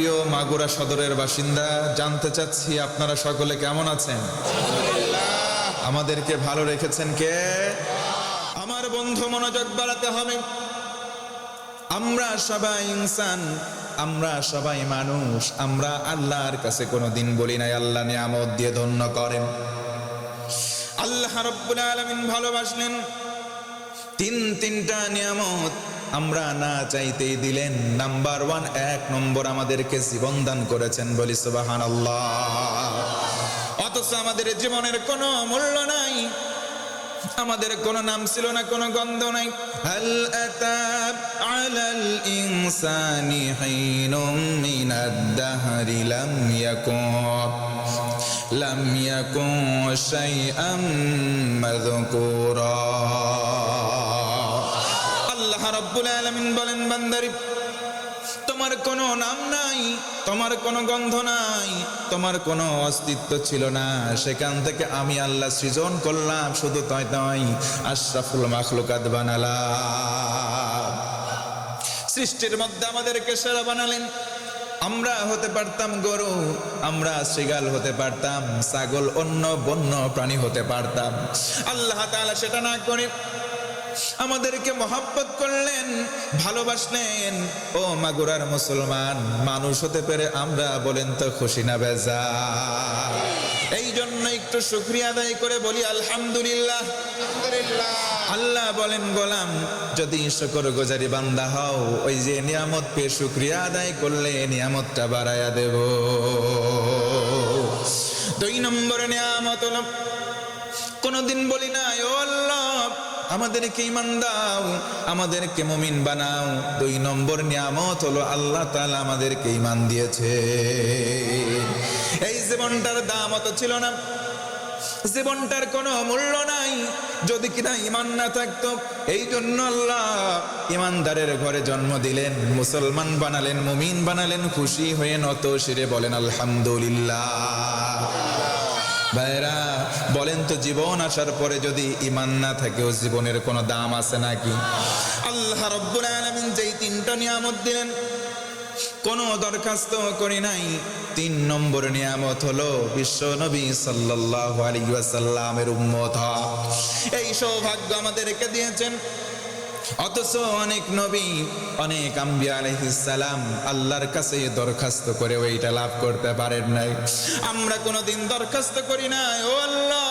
প্রিয় মাগুরা সদরের বাসিন্দা, জানতে চাচ্ছি আপনারা সকলে কেমন আছেন? আমাদেরকে ভালো রেখেছেন কে? আমার বন্ধু মনোযোগ বাড়াতে হবে। আমরা সবাই ইনসান, আমরা সবাই মানুষ, আমরা আল্লাহর কাছে কোনোদিন বলি নাই, আল্লাহ নিয়ামত দিয়ে ধন্য করেন। আল্লাহ রব্বুল আলামিন ভালোবাসলেন। তিন তিনটা নিয়ামত আমরা না চাইতেই দিলেন নাম্বার ওয়ান, এক নম্বর আমাদেরকে জীবন দান করেছেন বলি সুবাহান অথচ আমাদের জীবনের কোনো মূল্য নাই। আমাদের কোনো নাম ছিল না, কোনো গন্ধ নাই। দাহরি, লাম ইয়াকুন লাম ইয়াকুন শাইআম মাযকুরা। আল্লাহ রাব্বুল আলামিন বলেন, বান্দারি, তোমার কোনো নাম নাই, তোমার কোনো গন্ধ নাই, তোমার কোনো অস্তিত্ব ছিল না। সেখান থেকে আমি আল্লাহ সৃজন করলাম, শুধু তয় তয় আশরাফুল মাখলুকাত বানালা সৃষ্টির মধ্যে আমাদেরকে সেরা বানালেন। আমরা হতে পারতাম গরু, আমরা শ্রীগাল হতে পারতাম, ছাগল, অন্য বন্য প্রাণী হতে পারতাম। আল্লাহ তাআলা সেটা না করে আমাদেরকে মহাব্বত করলেন ভালোবাসলেন। ও মাগুরার মুসলমান মানুষ হতে পেরে আমরা বলেন তো খুশি না বেজা এই জন্য একটু শুক্রিয়া আদায় করে বলি আলহামদুলিল্লাহ। আল্লাহ বলেন গোলাম যদি শুকর গোজারি বান্দা হও ওই যে নিয়ামত পেয়ে শুক্রিয়া আদায় করলে নিয়ামতটা বাড়ায়া দেব। দুই নম্বর নিয়ামত কোনদিন বলি না ও আল্লাহ আমাদেরকে ইমান দাও, আমাদেরকে মমিন বানাও। দুই নম্বর নিয়ামত হলো আল্লাহ তাআলা আমাদেরকে ইমান দিয়েছে। এই জীবনটার দাম অত ছিল না। জীবনটার কোনো মূল্য নাই। যদি কিনা ইমান না থাকতো, এই জন্য আল্লাহ ইমানদারের ঘরে জন্ম দিলেন, মুসলমান বানালেন, মুমিন বানালেন, খুশি হয়ে নত শিরে বলেন, আলহামদুলিল্লাহ। ভাইরা বলেন তো জীবন আসার পরে যদি ইমান না থাকে ও জীবনের কোনো দাম আছে নাকি? আল্লাহ রব্বুল আলামিন যেই তিনটা নিয়ামত দিলেন, কোনো দরখাস্ত করি নাই। তিন নম্বর নিয়ামত হলো বিশ্ব নবী সাল্লাল্লাহু আলাইহি ওয়াসাল্লামের উম্মত এই সৌভাগ্য আমাদেরকে দিয়েছেন। অথচ অনেক নবী, অনেক আম্বিয়া আলাইহিসসালাম আল্লাহর কাছে দরখাস্ত করে ওইটা লাভ করতে পারেন নাই। আমরা কোনোদিন দরখাস্ত করি নাই। ও আল্লাহ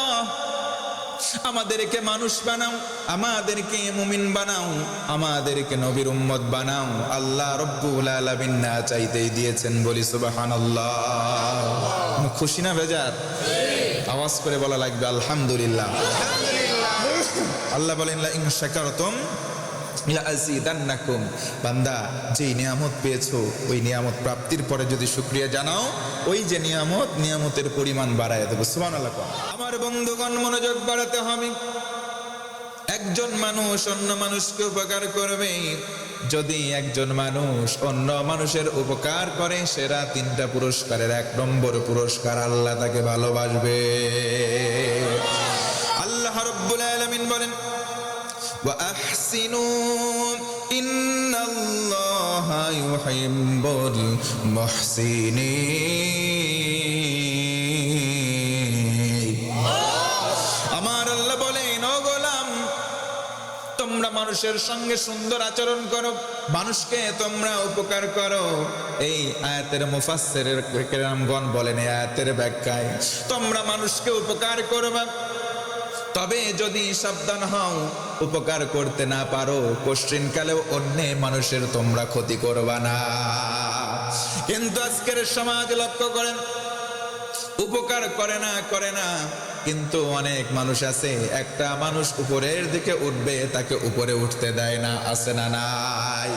আমাদেরকে মানুষ বানাও, আমাদেরকে মুমিন বানাও, আমাদেরকে নবীর উম্মত বানাও। আল্লাহ রব্বুল আলামিন না চাইতেই দিয়েছেন বলি সুবহানাল্লাহ। খুশি না বেজার? আওয়াজ করে বলা লাগবে আলহামদুলিল্লাহ। আল্লাহ বলেন লা ইন শাকারতুম লাআযীদান্নাকুম বান্দা যে নিয়ামত পেয়েছ, ওই নিয়ামত প্রাপ্তির পরে যদি শুকরিয়া জানাও, ওই যে নিয়ামত, নিয়ামতের পরিমাণ বাড়ায় দেবো। সুবহানাল্লাহ আমার বন্ধুগণ, মনোযোগ বাড়াতে হবে। একজন মানুষ অন্য মানুষকে উপকার করবে। যদি একজন মানুষ অন্য মানুষের উপকার করে, সেরা তিনটা পুরস্কারের এক নম্বর পুরস্কার আল্লাহ তাকে ভালোবাসবে। আল্লাহ রব্বুল আলামিন বলেন وأحسنوا إن الله يحب المحسنين আমার আল্লাহ বলেন ও গোলাম তোমরা মানুষের সঙ্গে সুন্দর আচরণ করো মানুষকে তোমরা উপকার করো এই আয়াতের মুফাসসিরের কেরামগণ বলেন এই আয়াতের ব্যাখ্যায় তোমরা মানুষকে উপকার করবা তবে যদি সাবধান হও, উপকার করতে না পারো কোশ্চিন কালেও অন্য মানুষের তোমরা ক্ষতি করবা না। কিন্তু আজকের সমাজ লক্ষ্য করেন, উপকার করে না করে না, কিন্তু অনেক মানুষ আছে, একটা মানুষ উপরের দিকে উঠবে, তাকে উপরে উঠতে দেয় না, আছে না নাই।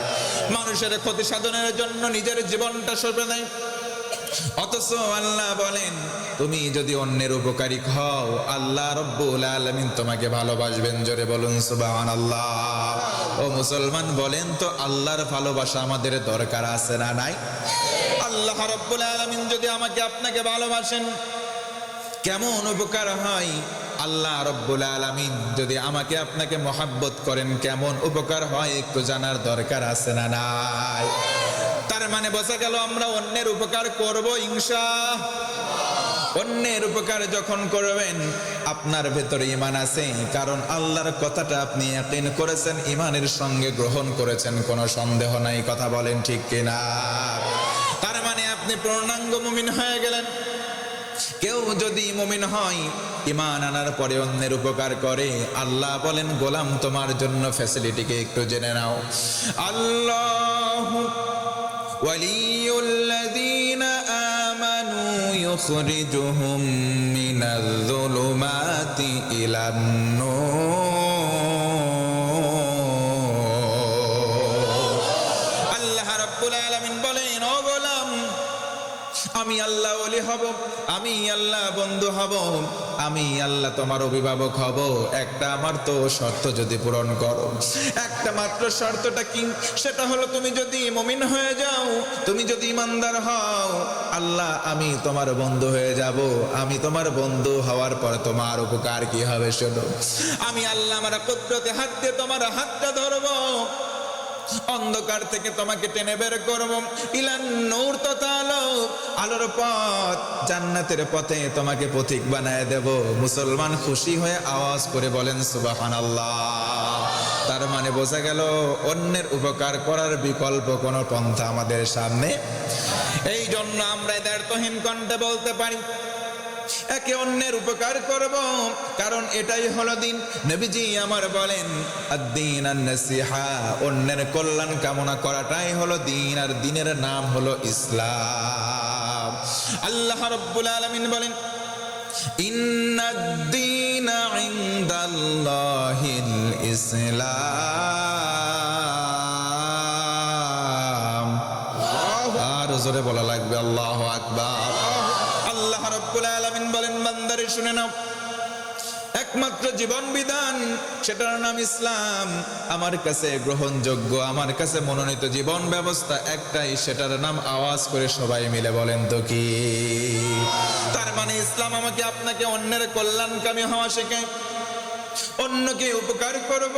মানুষের ক্ষতি সাধনের জন্য নিজের জীবনটা সরবে দেয় অথচ আল্লাহ বলেন, তুমি যদি অন্যের উপকারী হও, আল্লাহ রব্বুল আলামিন তোমাকে ভালোবাসবেন। জোরে বলুন, সুবহানাল্লাহ। ও মুসলমান, বলেন তো, আল্লাহর ভালোবাসা আমাদের দরকার আছে না নাই? আল্লাহ রব্বুল আলামিন যদি আমাকে, আপনাকে ভালোবাসেন, কেমন উপকার হয়? আল্লাহ রব্বুল আলামিন যদি আমাকে, আপনাকে মহাব্বত করেন, কেমন উপকার হয়? একটু জানার দরকার আছে না নাই? মানে বোঝা গেল, আমরা অন্যের উপকার করব, ইনশা অন্যের উপকার যখন করবেন, আপনার ভেতরে ইমান আছে, কারণ আল্লাহর কথাটা আপনি ইয়াকিন করেছেন ইমানের সঙ্গে গ্রহণ করেছেন, কোনো সন্দেহ নাই, কথা বলেন ঠিক কিনা? তার মানে আপনি পূর্ণাঙ্গ মুমিন হয়ে গেলেন। কেউ যদি মুমিন হয় ইমান আনার পরে অন্যের উপকার করে, আল্লাহ বলেন, গোলাম তোমার জন্য ফ্যাসিলিটিকে একটু জেনে নাও। আল্লাহ ولي الذين آمنوا يخرجهم من الظلمات إلى النور. ওলি হব, আমি আল্লাহ বন্ধু হব, আমি আল্লাহ তোমার অভিভাবক হব। একটা আমার তো শর্ত যদি পূরণ করো। একটা মাত্র শর্তটা কি? সেটা হলো তুমি যদি মমিন হয়ে যাও, তুমি যদি ইমানদার হও, আল্লাহ, আমি তোমার বন্ধু হয়ে যাব। আমি তোমার বন্ধু হওয়ার পর তোমার উপকার কি হবে, শোনো। আমি আল্লাহ, আমার কুদরতে হাত দিয়ে তোমার হাতটা ধরবো। অন্ধকার থেকে তোমাকে টেনে বের করব। ইলান নূর তথা আলো আলোর পথ, জান্নাতের পথে তোমাকে পথিক বানায় দেব। মুসলমান খুশি হয়ে আওয়াজ করে বলেন, সুবহানাল্লাহ। তার মানে বোঝা গেল, অন্যের উপকার করার বিকল্প কোনো পন্থা আমাদের সামনে। এই জন্য আমরা এদের তহিন কণ্ঠে বলতে পারি একে অন্যের উপকার করব। কারণ এটাই হলো দিন। নবীজি আমার বলেন, আদ্দিন আর নসিহা অন্যের কল্যাণ কামনা করাটাই হলো দিন, আর দিনের নাম হলো ইসলাম। আল্লাহ রাব্বুল আলামিন বলেন ইনদাল্লাহিল ইসলাম। শুনে নাও। একমাত্র জীবন বিধান সেটার নাম ইসলাম। আমার কাছে গ্রহণযোগ্য, আমার কাছে মনোনীত জীবন ব্যবস্থা একটাই, সেটার নাম আওয়াজ করে সবাই মিলে বলেন তো কি? তার মানে ইসলাম আমাকে আপনাকে অন্যের কল্যাণকামী হওয়া শেখায়। অন্যকে উপকার করব।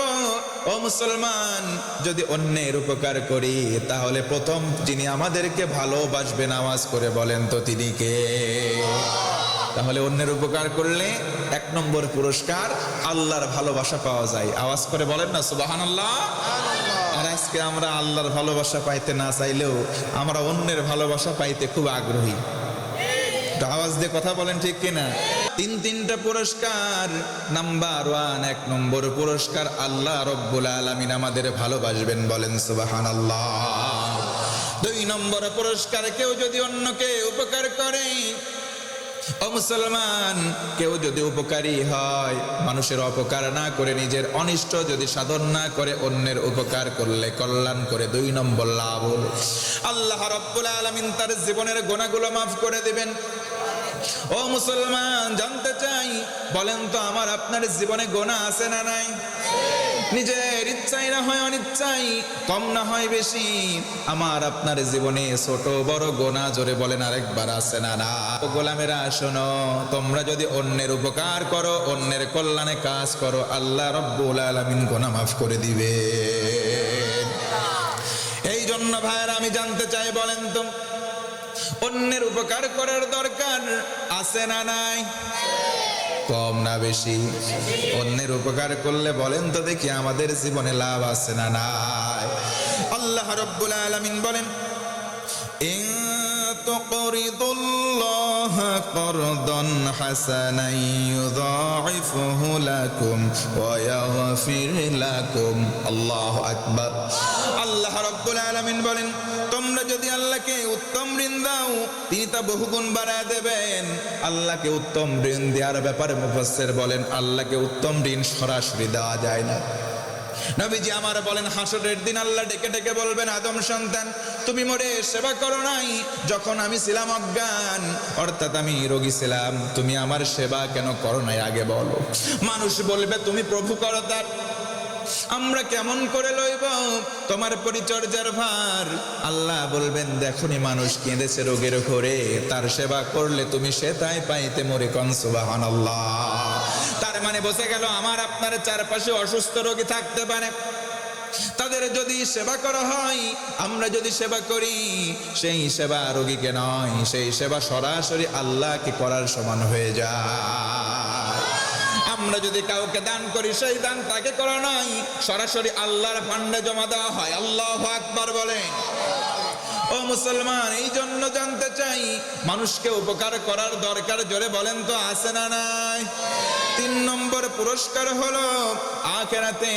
ও মুসলমান, যদি অন্যের উপকার করি, তাহলে প্রথম যিনি আমাদেরকে ভালোবাসবেন, আওয়াজ করে বলেন তো তিনি কে? তাহলে অন্যের উপকার করলে এক নম্বর পুরস্কার আল্লাহর ভালোবাসা পাওয়া যায়। আওয়াজ করে বলেন না সুবাহান আল্লাহ আর আজকে আমরা আল্লাহর ভালোবাসা পাইতে না চাইলেও আমরা অন্যের ভালোবাসা পাইতে খুব আগ্রহী। আওয়াজ দিয়ে কথা বলেন ঠিক কিনা? তিন তিনটা পুরস্কার। নাম্বার ওয়ান এক নম্বর পুরস্কার আল্লাহ রব্বুল আলমিন আমাদের ভালোবাসবেন বলেন সুবাহান আল্লাহ দুই নম্বর পুরস্কার কেউ যদি অন্যকে উপকার করে ও মুসলমান, কেউ যদি উপকারী হয়, মানুষের অপকার না করে নিজের অনিষ্ট যদি সাধন না করে, অন্যের উপকার করলে কল্যাণ করে দুই নম্বর লাভ হলো। আল্লাহ রব্বুল আলমিন তার জীবনের গোনাগুলো মাফ করে দিবেন। ও মুসলমান, জানতে চাই, বলেন তো আমার আপনার জীবনে গোনা আছে না নাই? নিজের ইচ্ছাই না হয় অনিচ্ছাই কম না হয় বেশি। আমার আপনার জীবনে ছোট বড় গোনা জোরে বলেন আরেকবার আছে না না। গোলামেরা, শোনো, তোমরা যদি অন্যের উপকার করো, অন্যের কল্যাণে কাজ করো, আল্লাহ রব্বুল আলামিন গোনা মাফ করে দিবে। এই জন্য ভাইয়ের, আমি জানতে চাই বলেন তো, অন্যের উপকার করার দরকার আছে না নাই? কম না বেশি অন্যের উপকার করলে বলেন তো দেখি আমাদের জীবনে লাভ আছে না নাই আল্লাহ রব্বুল আলামিন বলেন ইন تقرضوا الله قرضا حسنا يضاعفه لكم ويغفر لكم الله أكبر আল্লাহ রব্বুল আলামিন বলেন তোমরা যদি আল্লাহকে উত্তম ঋণ দাও, তিনি তা বহুগুণ বাড়ায় দেবেন। আল্লাহকে উত্তম ঋণ দেওয়ার ব্যাপারে মুফাসসির বলেন, আল্লাহকে উত্তম ঋণ সরাসরি দেওয়া যায় না। নবীজি আমার বলেন, হাসরের দিন আল্লাহ ডেকে ডেকে বলবেন, আদম সন্তান, তুমি মোরে সেবা করো নাই, যখন আমি ছিলাম অজ্ঞান, অর্থাৎ আমি রোগী ছিলাম, তুমি আমার সেবা কেন করো নাই আগে বলো। মানুষ বলবে, তুমি প্রভু করো তার আমরা কেমন করে লইব? তোমার পরিচর্যার ভার। আল্লাহ বলবেন, দেখনি মানুষ কেঁদেছে রোগের ঘরে। তার সেবা করলে তুমি সে তাই পাইতে মরে কনসুবাহন আল্লাহ তার মানে বসে গেল, আমার আপনার চারপাশে অসুস্থ রোগী থাকতে পারে। তাদের যদি সেবা করা হয়, আমরা যদি সেবা করি, সেই সেবা রোগীকে নয়, সেই সেবা সরাসরি আল্লাহকে করার সমান হয়ে যায়। আমরা যদি কাউকে দান করি, সেই দান তাকে করা নয়। সরাসরি আল্লাহর ফান্ডে জমা দেওয়া হয়। আল্লাহ আকবার বলেন। ও মুসলমান, এই জন্য জানতে চাই, মানুষকে উপকার করার দরকার জোরে বলেন তো, আছে না নাই? তিন নম্বর পুরস্কার হলো, আখেরাতে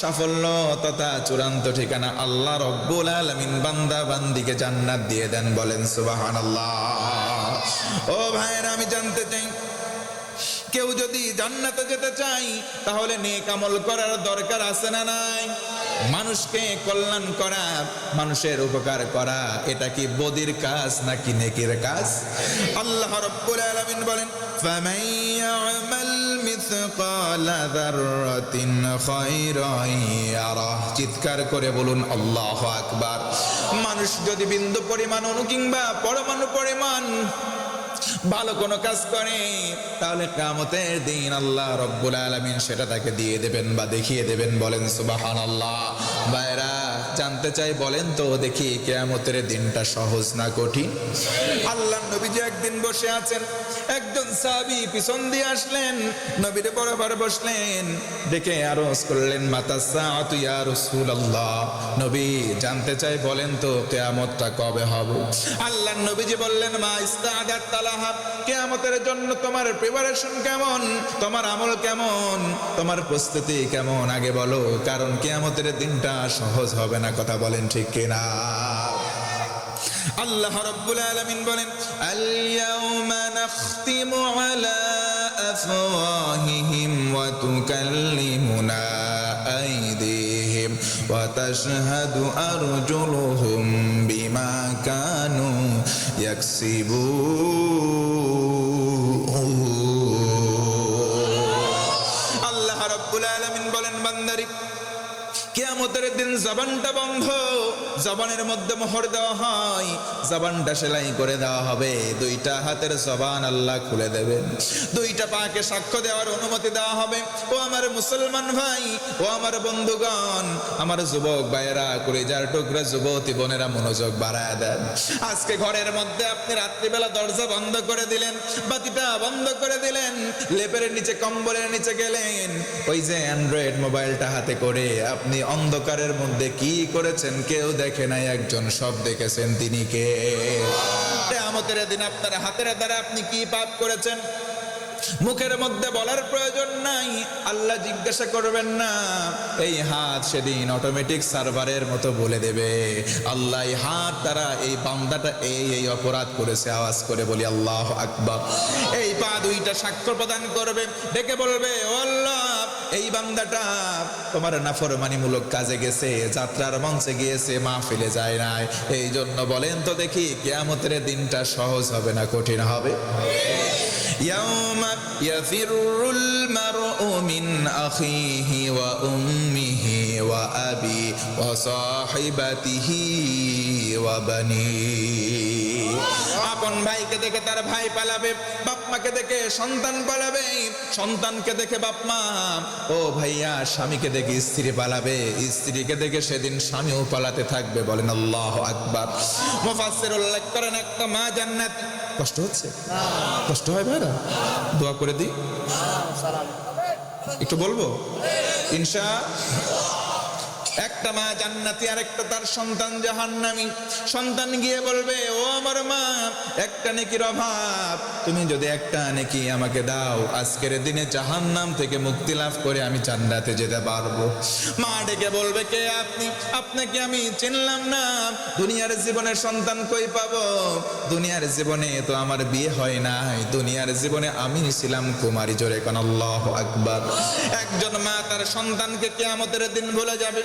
সাফল্য তথা চূড়ান্ত ঠিকানা আল্লাহ রব্বুল আলমিন বান্দা বান্দিকে জান্নাত দিয়ে দেন বলেন সুবাহান ও ভাইয়েরা, আমি জানতে চাই কেউ যদি জান্নাতে যেতে চাই তাহলে নেক আমল করার দরকার আছে না নাই মানুষকে কল্যাণ করা মানুষের উপকার করা এটা কি বদির কাজ নাকি নেকির কাজ আল্লাহ রাব্বুল আলামিন বলেন فَمَن يَعْمَلْ مِثْقَالَ ذَرَّةٍ خَيْرًا يَرَهُ চিৎকার করে বলুন আল্লাহ আকবার মানুষ যদি বিন্দু পরিমাণ অণু কিংবা পরমাণু পরিমাণ ভালো কোনো কাজ করে, তাহলে কামতের দিন আল্লাহ রব্বুল আলমিন সেটা তাকে দিয়ে দেবেন বা দেখিয়ে দেবেন, বলেন সুবাহান আল্লাহ ভাইরা জানতে চাই বলেন তো দেখি কেয়ামতের দিনটা সহজ না কঠিন? আল্লাহ নবীজি একদিন বসে আছেন। একজন সাবি পিছন দিয়ে আসলেন, নবীরে বরাবর বসলেন। ডেকে আরজ করলেন নবী জানতে চাই বলেন তো কবে হবে? বললেন, মা ইস্তাদাত তালাহা, কেয়ামতের জন্য তোমার প্রিপারেশন কেমন? তোমার আমল কেমন? তোমার প্রস্তুতি কেমন? আগে বলো, কারণ কেয়ামতের দিনটা সহজ হবে না। কথা বলেন ঠিক কিনা? আল্লাহ রব্বুল আলামিন বলেন আল ইয়াউমা নাখতিমু আলা আফওয়াহিহিম ওয়া তুকাল্লিমুনা আইদিহিম ওয়া তাশহাদু আরজুলুহুম বিমা কানু কেয়ামতের দিন জবানটা বন্ধ, জবানের মধ্যে মোহর দেওয়া হয়, জবানটা সেলাই করে দেওয়া হবে। দুইটা হাতের জবান আল্লাহ খুলে দেবেন। দুইটা পাকে সাক্ষ্য দেওয়ার অনুমতি দেওয়া হবে। ও আমার মুসলমান ভাই, ও আমার বন্ধুগণ, আমার যুবক ভাইয়েরা যার টুকরা যুবতী বোনেরা মনোযোগ বাড়ায় দেন। আজকে ঘরের মধ্যে আপনি রাত্রিবেলা দরজা বন্ধ করে দিলেন, বাতিটা বন্ধ করে দিলেন, লেপের নিচে কম্বলের নিচে গেলেন। ওই যে অ্যান্ড্রয়েড মোবাইলটা হাতে করে আপনি অন্ধকারের মধ্যে কি করেছেন? কেউ দেখে নাই, একজন সব দেখেছেন, তিনি কে? আমাদের দিন আপনার হাতের দ্বারা আপনি কি পাপ করেছেন? মুখের মধ্যে বলার প্রয়োজন নাই। আল্লাহ জিজ্ঞাসা করবেন না, এই হাত সেদিন অটোমেটিক সার্ভারের মতো বলে দেবে। আল্লাহ হাত দ্বারা এই বান্দাটা এই এই অপরাধ করেছে, আওয়াজ করে বলি আল্লাহ আকবার। এই পা দুইটা সাক্ষ্য প্রদান করবে, ডেকে বলবে, ও আল্লাহ এই বান্দাটা তোমার নাফরমানিমূলক কাজে গেছে যাত্রার মঞ্চে গিয়েছে মা ফেলে যায় নাই এই জন্য বলেন তো দেখি কেয়ামতের দিনটা সহজ হবে না কঠিন হবে يوم يفر المرء من أخيه وأمه وأبي وصاحبته وبنيه আপন ভাইকে দেখে তার ভাই পালাবে বাপ মাকে দেখে সন্তান পালাবে, সন্তানকে দেখে বাপ মা ও ভাইয়া, স্বামীকে দেখে স্ত্রী পালাবে, স্ত্রীকে দেখে সেদিন স্বামীও পালাতে থাকবে। বলেন আল্লাহ আকবার। মুফাসসির উল্লেখ করেন একটা মা জান্নাত। কষ্ট হচ্ছে? কষ্ট হয় ভাইরা? দোয়া করে দিই? একটু বলব? ইনশা একটা মা জান্নাতি আর একটা তার সন্তান জাহান্নামী। সন্তান গিয়ে বলবে, ও আমার মা, একটা নেকির অভাব। তুমি যদি একটা নেকি আমাকে দাও, আজকের দিনে জাহান্নাম থেকে মুক্তি লাভ করে আমি জান্নাতে যেতে পারব। মা ডেকে বলবে, কে আপনি? আপনাকে আমি চিনলাম না। দুনিয়ার জীবনে সন্তান কই পাবো? দুনিয়ার জীবনে তো আমার বিয়ে হয় নাই। দুনিয়ার জীবনে আমি ছিলাম কুমারী জোরে কোন, আল্লাহ আকবার। একজন মা তার সন্তানকে কেয়ামতের দিন ভুলে যাবে।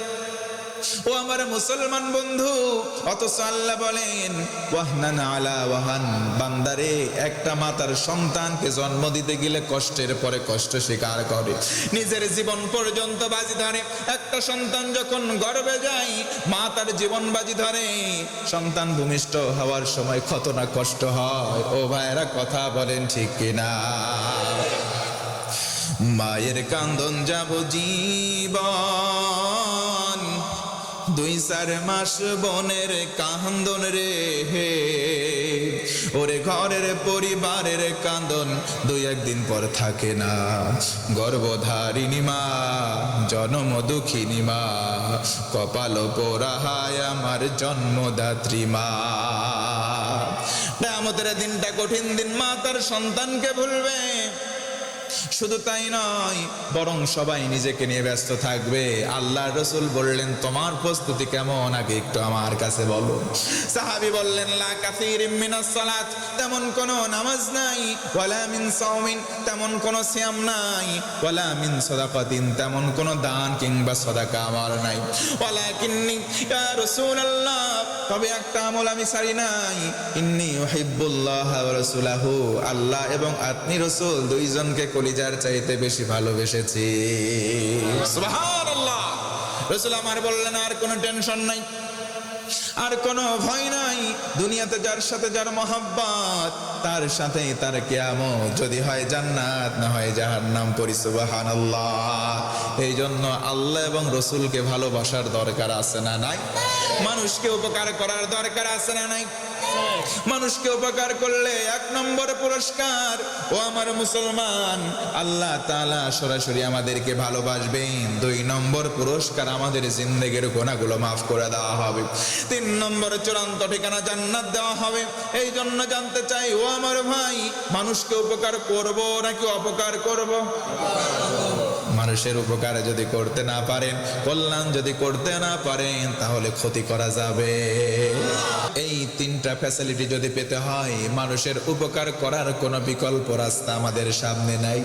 ও আমার মুসলমান বন্ধু, অথচ আল্লাহ বলেন, ওয়াহনান আলা ওয়াহান, বান্দারে, একটা মাতার সন্তানকে জন্ম দিতে গেলে কষ্টের পরে কষ্ট স্বীকার করে। নিজের জীবন পর্যন্ত বাজি ধরে। একটা সন্তান যখন গর্বে যায়, মা তার জীবন বাজি ধরে। সন্তান ভূমিষ্ঠ হওয়ার সময় কত না কষ্ট হয়। ও ভাইরা কথা বলেন ঠিক কিনা? মায়ের কান্দন যাব জীবন দুই চার মাস বনের কান্দন রে হে। ওরে ঘরের পরিবারের কান্দন দুই একদিন পর থাকে না। গর্ভধারিণী মা, জন্ম দুঃখিনী মা, কপাল পোড়াহায় আমার জন্মদাত্রী মা। আমাদের দিনটা কঠিন দিন মা, তার সন্তানকে ভুলবে। শুধু তাই নয়, বরং সবাই নিজেকে নিয়ে ব্যস্ত থাকবে। আল্লাহ রসুল বললেন, তোমার প্রস্তুতি কেমন? আগে একটু আমার কাছে বলো। সাহাবি বললেন, লা কাসীর সালাত, তেমন কোনো নামাজ নাই। ওয়ালা মিন সাওমিন, তেমন কোনো সিয়াম নাই। ওয়ালা মিন সাদাকাতিন, তেমন কোনো দান কিংবা সাদাকা আমার নাই। ওয়ালাকিন্নি, ইয়া রাসূলুল্লাহ তবে একটা আমল আমি সারি নাই। ইন্নি উহিব্বুল্লাহ রসুলাহ, আল্লাহ এবং আত্মি রসুল দুইজনকে কলিজার চাইতে বেশি ভালোবেসেছি। রসুল আমার বললেন, আর কোনো টেনশন নাই। আর কোনো ভয় নাই। দুনিয়াতে যার সাথে যার মহাব্বাত, তার সাথে তার কেয়াম যদি হয় জান্নাত, না হয় যাহার নাম পরি আল্লাহ এই জন্য আল্লাহ এবং রসুলকে ভালোবাসার দরকার আছে না নাই? মানুষকে উপকার করার দরকার আছে না নাই? মানুষকে উপকার করলে এক নম্বর পুরস্কার। ও আমার মুসলমান, আল্লাহ তাআলা সরাসরি আমাদেরকে ভালোবাসবেন। দুই নম্বর পুরস্কার আমাদের জিন্দেগির গোনাগুলো মাফ করে দেওয়া হবে। তিন নম্বর চূড়ান্ত ঠিকানা জান্নাত দেওয়া হবে। এই জন্য জানতে চাই, ও আমার ভাই, মানুষকে উপকার করব নাকি অপকার করব? মানুষের উপকারে যদি করতে না পারেন, কল্যাণ যদি করতে না পারেন, তাহলে ক্ষতি করা যাবে। এই তিনটা ফ্যাসিলিটি যদি পেতে হয়, মানুষের উপকার করার কোনো বিকল্প রাস্তা আমাদের সামনে নাই।